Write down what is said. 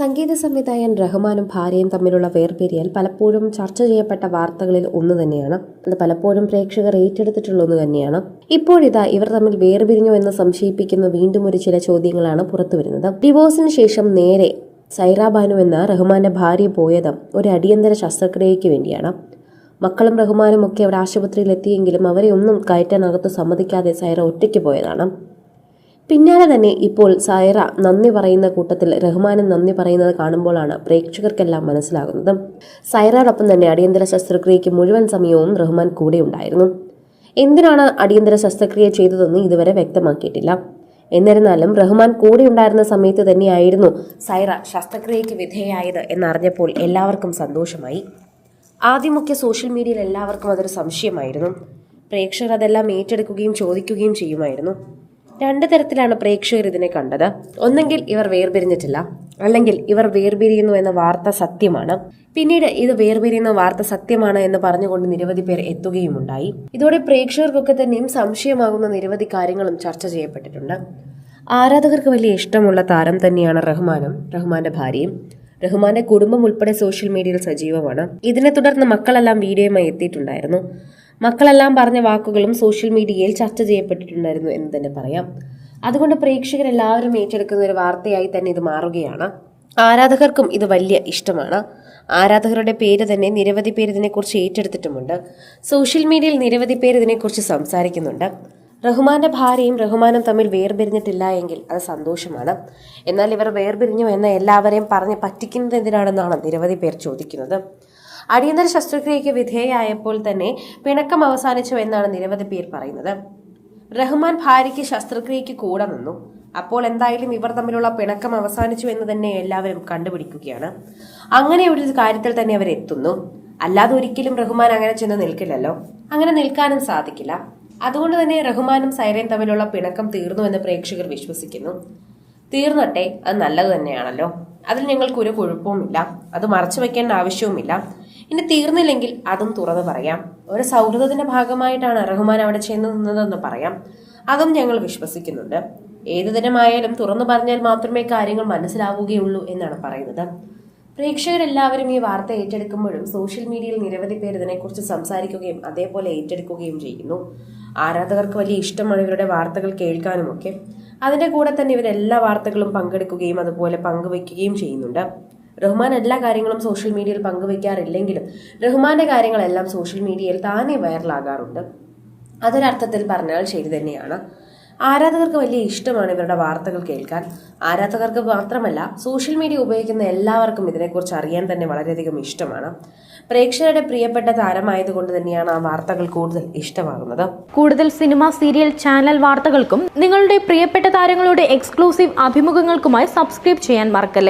സംഗീത സംവിധായകൻ റഹ്മാനും ഭാര്യയും തമ്മിലുള്ള വേർപിരിയൽ പലപ്പോഴും ചർച്ച ചെയ്യപ്പെട്ട വാർത്തകളിൽ ഒന്ന് തന്നെയാണ്. അത് പലപ്പോഴും പ്രേക്ഷകർ ഏറ്റെടുത്തിട്ടുള്ള ഒന്ന് തന്നെയാണ്. ഇപ്പോഴിതാ ഇവർ തമ്മിൽ വേർപിരിഞ്ഞു എന്ന് സംശയിപ്പിക്കുന്ന വീണ്ടും ഒരു ചില ചോദ്യങ്ങളാണ് പുറത്തുവരുന്നത്. ഡിവോഴ്സിന് ശേഷം നേരെ സൈറ ബാനു എന്ന റഹ്മാന്റെ ഭാര്യ പോയത് ഒരു അടിയന്തര ശസ്ത്രക്രിയയ്ക്ക് വേണ്ടിയാണ്. മക്കളും റഹ്മാനും ഒക്കെ അവിടെ ആശുപത്രിയിൽ എത്തിയെങ്കിലും അവരെ ഒന്നും കയറ്റാനകത്ത് സമ്മതിക്കാതെ സൈറ ഒറ്റയ്ക്ക് പോയതാണ്. പിന്നാലെ തന്നെ ഇപ്പോൾ സൈറ നന്ദി പറയുന്ന കൂട്ടത്തിൽ റഹ്മാനും നന്ദി പറയുന്നത് കാണുമ്പോഴാണ് പ്രേക്ഷകർക്കെല്ലാം മനസ്സിലാകുന്നത്. സൈറയോടൊപ്പം തന്നെ അടിയന്തര ശസ്ത്രക്രിയയ്ക്ക് മുഴുവൻ സമയവും റഹ്മാൻ കൂടെ ഉണ്ടായിരുന്നു. എന്തിനാണ് അടിയന്തര ശസ്ത്രക്രിയ ചെയ്തതെന്ന് ഇതുവരെ വ്യക്തമാക്കിയിട്ടില്ല. എന്നിരുന്നാലും റഹ്മാൻ കൂടെ ഉണ്ടായിരുന്ന സമയത്ത് തന്നെയായിരുന്നു സൈറ ശസ്ത്രക്രിയയ്ക്ക് വിധേയായത് എന്നറിഞ്ഞപ്പോൾ എല്ലാവർക്കും സന്തോഷമായി. ആദ്യമൊക്കെ സോഷ്യൽ മീഡിയയിൽ എല്ലാവർക്കും അതൊരു സംശയമായിരുന്നു. പ്രേക്ഷകർ അതെല്ലാം ഏറ്റെടുക്കുകയും ചോദിക്കുകയും ചെയ്യുമായിരുന്നു. രണ്ട് തരത്തിലാണ് പ്രേക്ഷകർ ഇതിനെ കണ്ടത്. ഒന്നെങ്കിൽ ഇവർ വേർപിരിഞ്ഞിട്ടില്ല അല്ലെങ്കിൽ ഇവർ വേർപിരിയുന്നു എന്ന വാർത്ത സത്യമാണ്. പിന്നീട് ഇത് വേർപിരിയുന്ന വാർത്ത സത്യമാണ് എന്ന് പറഞ്ഞുകൊണ്ട് നിരവധി പേർ എത്തുകയുമുണ്ടായി. ഇതോടെ പ്രേക്ഷകർക്കൊക്കെ തന്നെയും സംശയമാകുന്ന നിരവധി കാര്യങ്ങളും ചർച്ച ചെയ്യപ്പെട്ടിട്ടുണ്ട്. ആരാധകർക്ക് വലിയ ഇഷ്ടമുള്ള താരം തന്നെയാണ് റഹ്മാനും റഹ്മാന്റെ ഭാര്യയും. റഹ്മാന്റെ കുടുംബം ഉൾപ്പെടെ സോഷ്യൽ മീഡിയയിൽ സജീവമാണ്. ഇതിനെ തുടർന്ന് മക്കളെല്ലാം വീഡിയോയുമായി എത്തിയിട്ടുണ്ടായിരുന്നു. മക്കളെല്ലാം പറഞ്ഞ വാക്കുകളും സോഷ്യൽ മീഡിയയിൽ ചർച്ച ചെയ്യപ്പെട്ടിട്ടുണ്ടായിരുന്നു എന്ന് തന്നെ പറയാം. അതുകൊണ്ട് പ്രേക്ഷകരെല്ലാവരും ഏറ്റെടുക്കുന്ന ഒരു വാർത്തയായി തന്നെ ഇത് മാറുകയാണ്. ആരാധകർക്കും ഇത് വലിയ ഇഷ്ടമാണ്. ആരാധകരുടെ പേര് തന്നെ നിരവധി പേര് ഇതിനെക്കുറിച്ച് ഏറ്റെടുത്തിട്ടുമുണ്ട്. സോഷ്യൽ മീഡിയയിൽ നിരവധി പേര് ഇതിനെക്കുറിച്ച് സംസാരിക്കുന്നുണ്ട്. റഹ്മാന്റെ ഭാര്യയും റഹ്മാനും തമ്മിൽ വേർപിരിഞ്ഞിട്ടില്ല എങ്കിൽ അത് സന്തോഷമാണ്. എന്നാൽ ഇവർ വേർപിരിഞ്ഞു എന്ന് എല്ലാവരെയും പറഞ്ഞ് പറ്റിക്കുന്നത് എന്തിനാണെന്നാണ് നിരവധി പേർ ചോദിക്കുന്നത്. അടിയന്തര ശസ്ത്രക്രിയയ്ക്ക് വിധേയയായപ്പോൾ തന്നെ പിണക്കം അവസാനിച്ചു എന്നാണ് നിരവധി പേർ പറയുന്നത്. റഹ്മാൻ ഭാര്യയ്ക്ക് ശസ്ത്രക്രിയയ്ക്ക് കൂടെ നിന്നു. അപ്പോൾ എന്തായാലും ഇവർ തമ്മിലുള്ള പിണക്കം അവസാനിച്ചു എന്ന് തന്നെ എല്ലാവരും കണ്ടുപിടിക്കുകയാണ്. അങ്ങനെ ഒരു കാര്യത്തിൽ തന്നെ അവർ എത്തുന്നു. അല്ലാതെ ഒരിക്കലും റഹ്മാൻ അങ്ങനെ ചെന്ന് നിൽക്കില്ലല്ലോ. അങ്ങനെ നിൽക്കാനും സാധിക്കില്ല. അതുകൊണ്ട് തന്നെ റഹ്മാനും സൈറയും തമ്മിലുള്ള പിണക്കം തീർന്നു എന്ന് പ്രേക്ഷകർ വിശ്വസിക്കുന്നു. തീർന്നട്ടെ അത് നല്ലത് തന്നെയാണല്ലോ. അതിൽ ഞങ്ങൾക്ക് ഒരു കുഴപ്പവുമില്ല. അത് മറച്ചു വെക്കേണ്ട ആവശ്യവുമില്ല. ഇനി തീർന്നില്ലെങ്കിൽ അതും തുറന്നു പറയാം. ഒരു സൗഹൃദത്തിന്റെ ഭാഗമായിട്ടാണ് റഹ്മാൻ അവിടെ ചെന്ന് നിന്നതെന്ന് പറയാം. അതും ഞങ്ങൾ വിശ്വസിക്കുന്നുണ്ട്. ഏതു ദിനമായാലും തുറന്നു പറഞ്ഞാൽ മാത്രമേ കാര്യങ്ങൾ മനസ്സിലാവുകയുള്ളൂ എന്നാണ് പറയുന്നത്. പ്രേക്ഷകരെല്ലാവരും ഈ വാർത്ത ഏറ്റെടുക്കുമ്പോഴും സോഷ്യൽ മീഡിയയിൽ നിരവധി പേർ ഇതിനെക്കുറിച്ച് സംസാരിക്കുകയും അതേപോലെ ഏറ്റെടുക്കുകയും ചെയ്യുന്നു. ആരാധകർക്ക് വലിയ ഇഷ്ടമാണ് ഇവരുടെ വാർത്തകൾ കേൾക്കാനുമൊക്കെ. അതിന്റെ കൂടെ തന്നെ ഇവരെല്ലാ വാർത്തകളും പങ്കെടുക്കുകയും അതുപോലെ പങ്കുവയ്ക്കുകയും ചെയ്യുന്നുണ്ട്. റഹ്മാൻ എല്ലാ കാര്യങ്ങളും സോഷ്യൽ മീഡിയയിൽ പങ്കുവയ്ക്കാറില്ലെങ്കിലും റഹ്മാന്റെ കാര്യങ്ങളെല്ലാം സോഷ്യൽ മീഡിയയിൽ താനേ വൈറലാകാറുണ്ട് അതൊരർത്ഥത്തിൽ പറഞ്ഞാൽ ശരി തന്നെയാണ്. ആരാധകർക്ക് വലിയ ഇഷ്ടമാണ് ഇവരുടെ വാർത്തകൾ കേൾക്കാൻ. ആരാധകർക്ക് മാത്രമല്ല സോഷ്യൽ മീഡിയ ഉപയോഗിക്കുന്ന എല്ലാവർക്കും ഇതിനെക്കുറിച്ച് അറിയാൻ തന്നെ വളരെയധികം ഇഷ്ടമാണ്. പ്രേക്ഷകരുടെ പ്രിയപ്പെട്ട താരമായതുകൊണ്ട് തന്നെയാണ് ആ വാർത്തകൾ കൂടുതൽ ഇഷ്ടമാകുന്നത്. കൂടുതൽ സിനിമ സീരിയൽ ചാനൽ വാർത്തകൾക്കും നിങ്ങളുടെ പ്രിയപ്പെട്ട താരങ്ങളുടെ എക്സ്ക്ലൂസീവ് അഭിമുഖങ്ങൾക്കുമായി സബ്സ്ക്രൈബ് ചെയ്യാൻ മറക്കല്ലേ?